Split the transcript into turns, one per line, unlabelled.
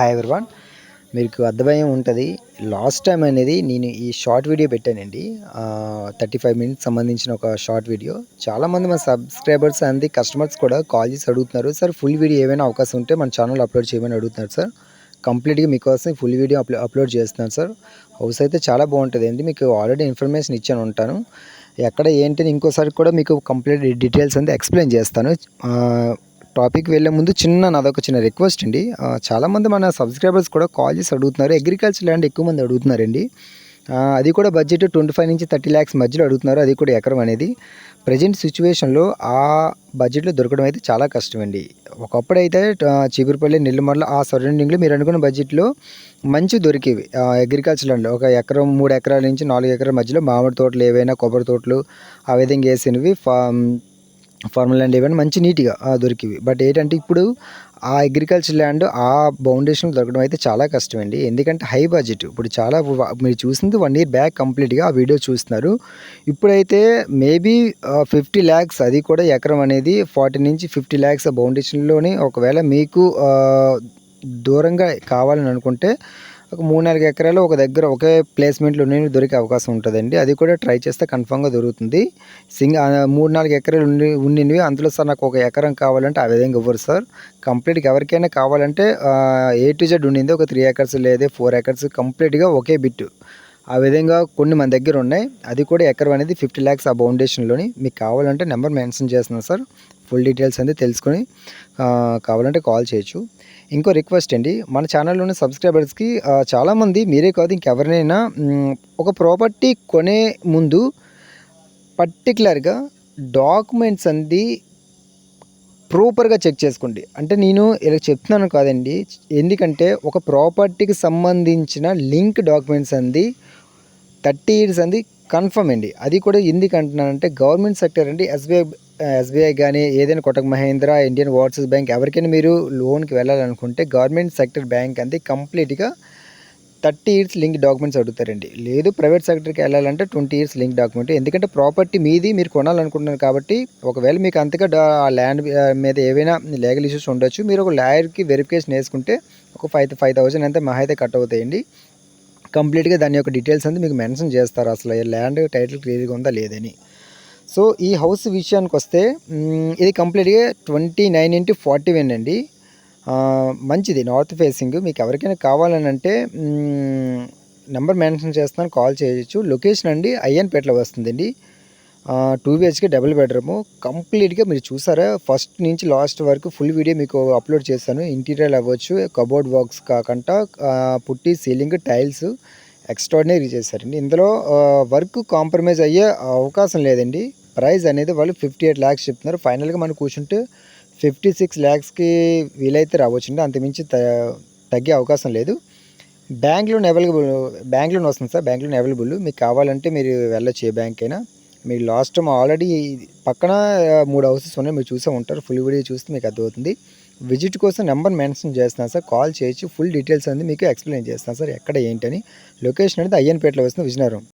Hi everyone మీకు అర్థమయ్యే ఉంటుంది లాస్ట్ టైం అనేది నేను ఈ షార్ట్ వీడియో పెట్టానండి. థర్టీ ఫైవ్ మినిట్స్ సంబంధించిన ఒక షార్ట్ వీడియో చాలామంది మన సబ్స్క్రైబర్స్ అంది కస్టమర్స్ కూడా కాల్ చేసి అడుగుతున్నారు సార్ ఫుల్ వీడియో ఏమైనా అవకాశం ఉంటే మన ఛానల్ అప్లోడ్ చేయమని అడుగుతున్నారు సార్ కంప్లీట్గా మీకోసం ఫుల్ వీడియో అప్లో అప్లోడ్ చేస్తున్నాను సార్ హౌస్ అయితే చాలా బాగుంటుంది. అండి మీకు ఆల్రెడీ ఇన్ఫర్మేషన్ ఇచ్చాను ఉంటాను. ఎక్కడ ఏంటి అని ఇంకోసారి కూడా మీకు కంప్లీట్ డీటెయిల్స్ అంతా ఎక్స్ప్లెయిన్ చేస్తాను. టాపిక్ వెళ్ళే ముందు చిన్న నాదొక చిన్న రిక్వెస్ట్ అండి. చాలామంది మన సబ్స్క్రైబర్స్ కూడా కాల్ చేసి అడుగుతున్నారు. అగ్రికల్చర్ ల్యాండ్ ఎక్కువ మంది అడుగుతున్నారండి. అది కూడా బడ్జెట్ ట్వంటీ ఫైవ్ నుంచి థర్టీ ల్యాక్స్ మధ్యలో అడుగుతున్నారు. అది కూడా ఎకరం అనేది. ప్రజెంట్ సిచ్యువేషన్లో ఆ బడ్జెట్లో దొరకడం అయితే చాలా కష్టం అండి ఒకప్పుడు అయితే చీపురుపల్లి నెల్లిమర్ల ఆ సరౌండింగ్లో మీరు అనుకున్న బడ్జెట్లో మంచి దొరికేవి. అగ్రికల్చర్ ల్యాండ్లో ఒక ఎకరం మూడు ఎకరాల నుంచి నాలుగు ఎకరాల మధ్యలో మామిడి తోటలు ఏవైనా కొబ్బరి తోటలు ఆ విధంగా వేసినవి. ఫార్మల్ ల్యాండ్ ఏవైనా మంచి నీట్గా దొరికివి. బట్ ఏంటంటే ఇప్పుడు ఆ అగ్రికల్చర్ ల్యాండ్ ఆ బౌండేషన్ దొరకడం అయితే చాలా కష్టం అండి ఎందుకంటే హై బడ్జెట్. ఇప్పుడు చాలా మీరు చూసింది వన్ ఇయర్ బ్యాక్ కంప్లీట్గా ఆ వీడియో చూస్తున్నారు. ఇప్పుడైతే మేబీ ఫిఫ్టీ ల్యాక్స్ అది కూడా ఎకరం అనేది ఫార్టీ నుంచి ఫిఫ్టీ ల్యాక్స్ ఆ బౌండేషన్లోని ఒకవేళ మీకు దూరంగా కావాలని అనుకుంటే ఒక మూడు నాలుగు ఎకరాలు ఒక దగ్గర ఒకే ప్లేస్మెంట్లో ఉన్నవి దొరికే అవకాశం ఉంటుందండి. అది కూడా ట్రై చేస్తే కన్ఫామ్గా దొరుకుతుంది. సింగ్ మూడు నాలుగు ఎకరాలు ఉండి ఉండినవి అందులో సార్ నాకు ఒక ఎకరం కావాలంటే ఆ విధంగా ఇవ్వరు సార్. కంప్లీట్గా ఎవరికైనా కావాలంటే ఏ టు జెడ్ ఉండింది ఒక త్రీ ఎకర్స్ లేదా ఫోర్ ఎకర్స్ కంప్లీట్గా ఒకే బిట్ ఆ విధంగా కొన్ని మన దగ్గర ఉన్నాయి. అది కూడా ఎకరం అనేది ఫిఫ్టీ ల్యాక్స్ ఆ బౌండేషన్లోని మీకు కావాలంటే నెంబర్ మెన్షన్ చేస్తున్నాను సార్. ఫుల్ డీటెయిల్స్ అనేది తెలుసుకొని కావాలంటే కాల్ చేయొచ్చు. ఇంకో రిక్వెస్ట్ అండి మన ఛానల్లో ఉన్న సబ్స్క్రైబర్స్కి చాలామంది మీరే కాదు ఇంకెవరినైనా ఒక ప్రాపర్టీ కొనే ముందు పర్టికులర్గా డాక్యుమెంట్స్ అంది ప్రూపర్గా చెక్ చేసుకోండి. అంటే నేను ఇలా చెప్తున్నాను కాదండి ఎందుకంటే ఒక ప్రాపర్టీకి సంబంధించిన లింక్ డాక్యుమెంట్స్ అంది థర్టీ ఇయర్స్ అంది కన్ఫర్మ్ అండి. అది కూడా ఎందుకు అంటున్నానంటే గవర్నమెంట్ సెక్టర్ అండి ఎస్బీఐ ఎస్బీఐ కానీ ఏదైనా Kotak Mahindra Indian Overseas bank ఎవరికైనా మీరు లోన్కి వెళ్ళాలనుకుంటే గవర్నమెంట్ సెక్టర్ బ్యాంక్ అంతే కంప్లీట్గా థర్టీ ఇయర్స్ లింక్ డాక్యుమెంట్స్ అడుగుతారండి. లేదు ప్రైవేట్ సెక్టర్కి వెళ్ళాలంటే ట్వంటీ ఇయర్స్ లింక్ డాక్యుమెంట్. ఎందుకంటే ప్రాపర్టీ మీది మీరు కొనాలనుకుంటున్నారు కాబట్టి ఒకవేళ మీకు అంతగా ఆ ల్యాండ్ మీద ఏవైనా లీగల్ ఇష్యూస్ ఉండొచ్చు. మీరు ఒక లాయర్కి వెరిఫికేషన్ వేసుకుంటే ఒక ఫైవ్ ఫైవ్ థౌసండ్ అంతే మహా అయితే కట్ అవుతాయండి. కంప్లీట్గా దాని యొక్క డీటెయిల్స్ అంతా మీకు మెన్షన్ చేస్తారు. అసలు ల్యాండ్ టైటిల్ క్లియర్గా ఉందా లేదని. సో ఈ హౌస్ విషయానికి వస్తే ఇది కంప్లీట్గా twenty nine into forty one అండి మంచిది నార్త్ ఫేసింగ్ మీకు ఎవరికైనా కావాలని అంటే నెంబర్ మెన్షన్ చేస్తాను కాల్ చేయొచ్చు. లొకేషన్ అండి అయ్యన్పేటలో వస్తుందండి. టూ బిహెచ్కే డబుల్ బెడ్రూమ్ కంప్లీట్గా మీరు చూసారా? ఫస్ట్ నుంచి లాస్ట్ వరకు ఫుల్ వీడియో మీకు అప్లోడ్ చేస్తాను ఇంటీరియర్ అవ్వచ్చు కబోర్డ్ వర్క్స్ కాకుండా పుట్టి సీలింగ్ టైల్స్ ఎక్స్ట్రాడినరీ చేశారండి. ఇందులో వర్క్ కాంప్రమైజ్ అయ్యే అవకాశం లేదండి. ప్రైస్ అనేది వాళ్ళు ఫిఫ్టీ ఎయిట్ ల్యాక్స్ చెప్తున్నారు. ఫైనల్గా మనం కూర్చుంటే ఫిఫ్టీ సిక్స్ ల్యాక్స్కి వీలైతే రావచ్చండి. అంతమించి త తగ్గే అవకాశం లేదు. Bank loan available bank loan వస్తుంది సార్. బ్యాంక్ లోన్ అవైలబుల్ మీకు కావాలంటే మీరు వెళ్ళొచ్చు ఏ బ్యాంక్ అయినా. మీరు లాస్ట్ టైం ఆల్రెడీ పక్కన మూడు హౌసెస్ ఉన్నాయి. మీరు చూసే ఉంటారు. ఫుల్ వీడియో చూస్తే మీకు అర్థమవుతుంది. విజిట్ కోసం నెంబర్ మెన్షన్ చేస్తున్నాను సార్. కాల్ చేయొచ్చు ఫుల్ డీటెయిల్స్ అనేది మీకు ఎక్స్ప్లెయిన్ చేస్తాను సార్. ఎక్కడ ఏంటని. లొకేషన్ అనేది అయ్యన్పేటలో వస్తుంది. విజయనగరం.